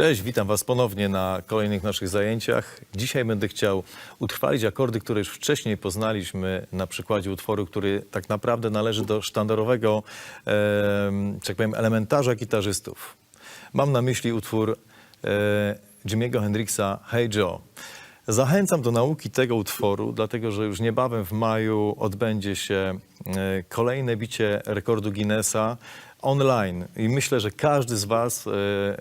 Cześć, witam Was ponownie na kolejnych naszych zajęciach. Dzisiaj będę chciał utrwalić akordy, które już wcześniej poznaliśmy na przykładzie utworu, który tak naprawdę należy do sztandarowego, e, tak powiem, elementarza gitarzystów. Mam na myśli utwór e, Jimmy'ego Hendrixa Hey Joe. Zachęcam do nauki tego utworu, dlatego że już niebawem w maju odbędzie się e, kolejne bicie rekordu Guinnessa online. I myślę, że każdy z Was, e,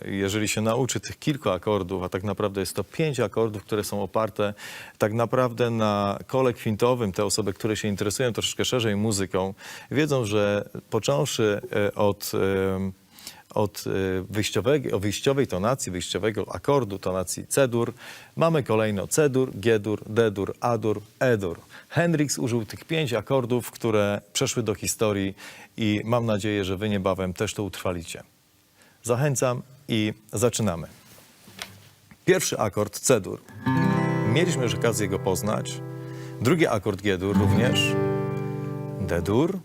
jeżeli się nauczy tych kilku akordów, a tak naprawdę jest to pięć akordów, które są oparte tak naprawdę na kole kwintowym, te osoby, które się interesują troszeczkę szerzej muzyką, wiedzą, że począwszy e, od od y, wyjściowego, wyjściowej tonacji, wyjściowego akordu tonacji C-dur. Mamy kolejno C-dur, G-dur, D-dur, A-dur, E-dur. Hendrix użył tych pięć akordów, które przeszły do historii i mam nadzieję, że wy niebawem też to utrwalicie. Zachęcam i zaczynamy. Pierwszy akord C-dur. Mieliśmy już okazję go poznać. Drugi akord G-dur również. D-dur.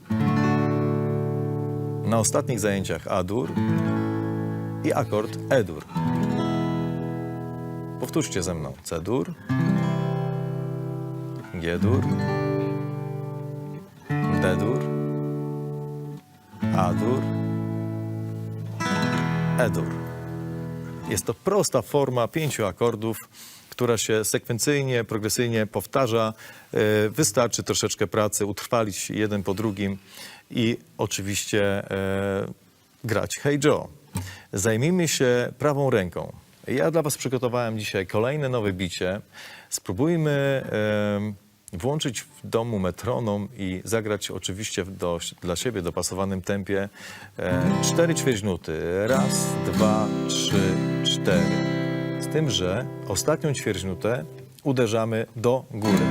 Na ostatnich zajęciach A-dur i akord E-dur. Powtórzcie ze mną. C-dur, G-dur, D-dur, A-dur, E-dur. Jest to prosta forma pięciu akordów, która się sekwencyjnie, progresyjnie powtarza. E, Wystarczy troszeczkę pracy, utrwalić jeden po drugim i oczywiście e, grać Hey Joe. Zajmijmy się prawą ręką. Ja dla Was przygotowałem dzisiaj kolejne nowe bicie. Spróbujmy e, włączyć w domu metronom i zagrać oczywiście do, dla siebie dopasowanym tempie cztery ćwierćnuty. Raz, dwa, trzy, cztery. Z tym, że ostatnią ćwierćnutę uderzamy do góry.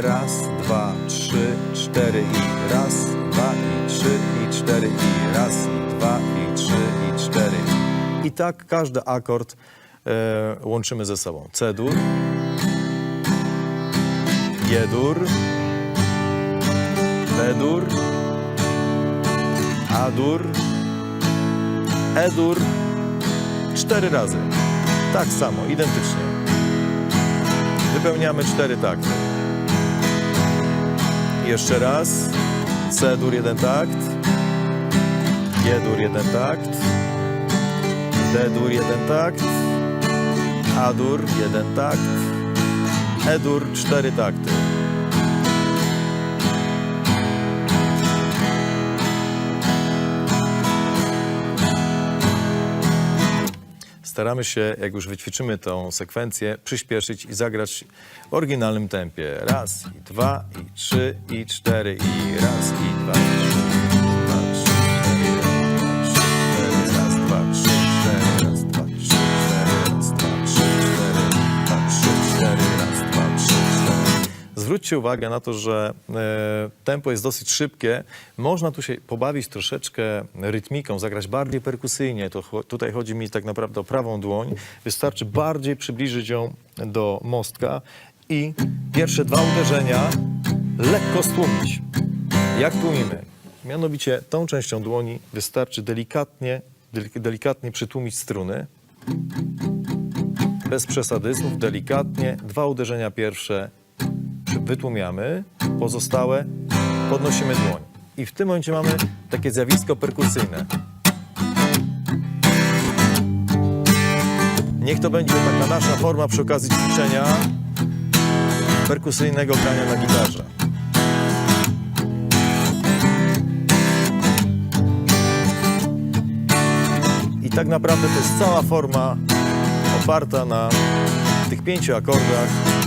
Raz, dwa, trzy, cztery i raz, dwa i trzy i cztery i raz, i dwa i trzy i cztery. I tak każdy akord e, łączymy ze sobą. C-dur, G-dur, D-dur, A-dur, E-dur, cztery razy. Tak samo, identycznie. Wypełniamy cztery takty. Jeszcze raz. C-dur jeden takt. G-dur jeden takt. D-dur jeden takt. A-dur jeden takt. E-dur cztery takty. Staramy się, jak już wyćwiczymy tą sekwencję, przyspieszyć i zagrać w oryginalnym tempie. Raz, i dwa, i trzy, i cztery, i raz, i dwa, i trzy, Zwróćcie uwagę na to, że e, tempo jest dosyć szybkie. Można tu się pobawić troszeczkę rytmiką, zagrać bardziej perkusyjnie. To, tutaj chodzi mi tak naprawdę o prawą dłoń. Wystarczy bardziej przybliżyć ją do mostka i pierwsze dwa uderzenia lekko stłumić. Jak tłumimy? Mianowicie tą częścią dłoni wystarczy delikatnie, delik- delikatnie przytłumić struny bez przesadyzmów, delikatnie. Dwa uderzenia pierwsze wytłumiamy, pozostałe podnosimy dłoń. I w tym momencie mamy takie zjawisko perkusyjne. Niech to będzie taka nasza forma przy okazji ćwiczenia perkusyjnego grania na gitarze. I tak naprawdę to jest cała forma oparta na tych pięciu akordach.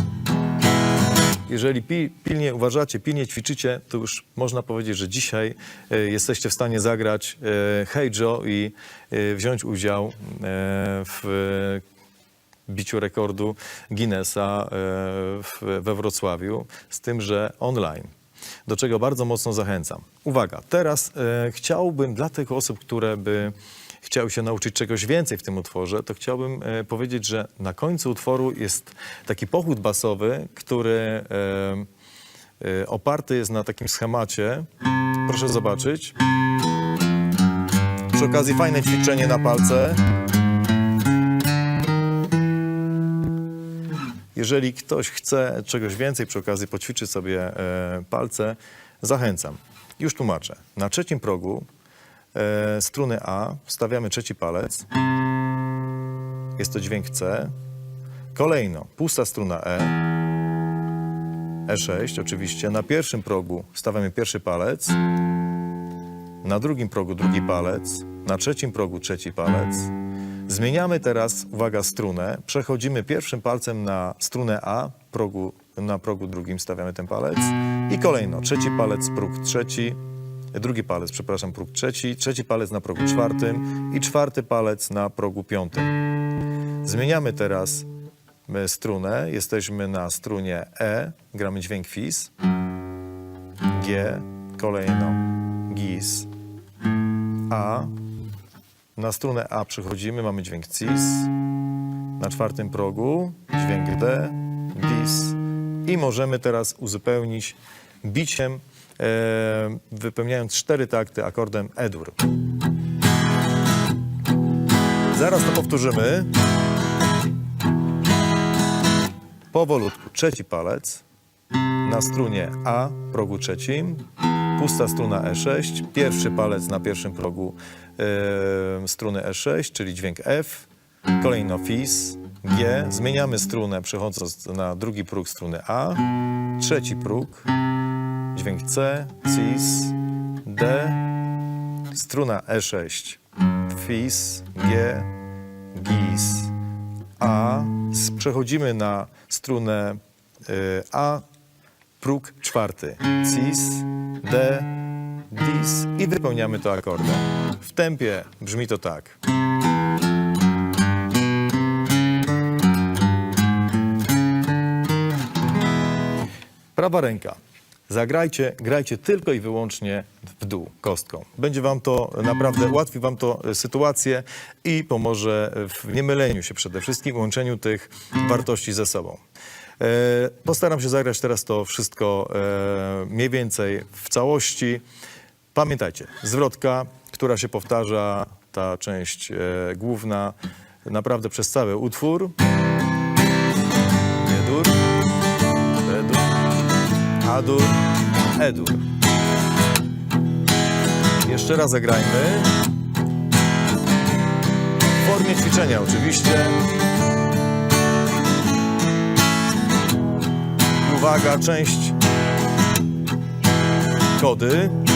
Jeżeli pi, pilnie uważacie, pilnie ćwiczycie, to już można powiedzieć, że dzisiaj e, jesteście w stanie zagrać e, Hey Joe i e, wziąć udział w biciu rekordu Guinnessa we Wrocławiu, z tym, że online. Do czego bardzo mocno zachęcam. Uwaga, teraz e, chciałbym dla tych osób, które by chciały się nauczyć czegoś więcej w tym utworze, to chciałbym e, powiedzieć, że na końcu utworu jest taki pochód basowy, który e, e, oparty jest na takim schemacie. Proszę zobaczyć. Przy okazji fajne ćwiczenie na palce. Jeżeli ktoś chce czegoś więcej, przy okazji poćwiczyć sobie e, palce, zachęcam. Już tłumaczę. Na trzecim progu e, struny A wstawiamy trzeci palec. Jest to dźwięk C. Kolejno pusta struna E. E6 oczywiście. Na pierwszym progu stawiamy pierwszy palec. Na drugim progu drugi palec. Na trzecim progu trzeci palec. Zmieniamy teraz, uwaga, strunę. Przechodzimy pierwszym palcem na strunę A, progu, na progu drugim stawiamy ten palec. I kolejno, trzeci palec, próg trzeci, drugi palec, przepraszam, próg trzeci, trzeci palec na progu czwartym i czwarty palec na progu piątym. Zmieniamy teraz e, strunę. Jesteśmy na strunie E, gramy dźwięk fis. G, kolejno gis. A. Na strunę A przechodzimy, mamy dźwięk cis. Na czwartym progu dźwięk D, dis. I możemy teraz uzupełnić biciem, e, wypełniając cztery takty akordem E-dur. Zaraz to powtórzymy. Powolutku. Trzeci palec na strunie A, progu trzecim, pusta struna E6, pierwszy palec na pierwszym progu struny E6, czyli dźwięk F, kolejno Fis, G, zmieniamy strunę przechodząc na drugi próg struny A, trzeci próg, dźwięk C, Cis, D, struna E6, Fis, G, Gis, A, przechodzimy na strunę y, A, próg czwarty. Cis, D, Dis i wypełniamy to akordem. W tempie brzmi to tak. Prawa ręka. Zagrajcie, grajcie tylko i wyłącznie w dół, kostką. Będzie wam to naprawdę, ułatwi wam to e, sytuację i pomoże w niemyleniu się przede wszystkim, łączeniu tych wartości ze sobą. E, postaram się zagrać teraz to wszystko e, mniej więcej w całości. Pamiętajcie, zwrotka, która się powtarza, ta część e, główna, naprawdę przez cały utwór. Nie-dur, E-dur, A-dur, E-dur. Jeszcze raz zagrajmy. W formie ćwiczenia oczywiście. Uwaga, część kody.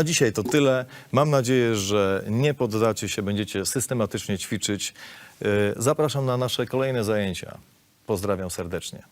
Na dzisiaj to tyle. Mam nadzieję, że nie poddacie się, będziecie systematycznie ćwiczyć. Yy, Zapraszam na nasze kolejne zajęcia. Pozdrawiam serdecznie.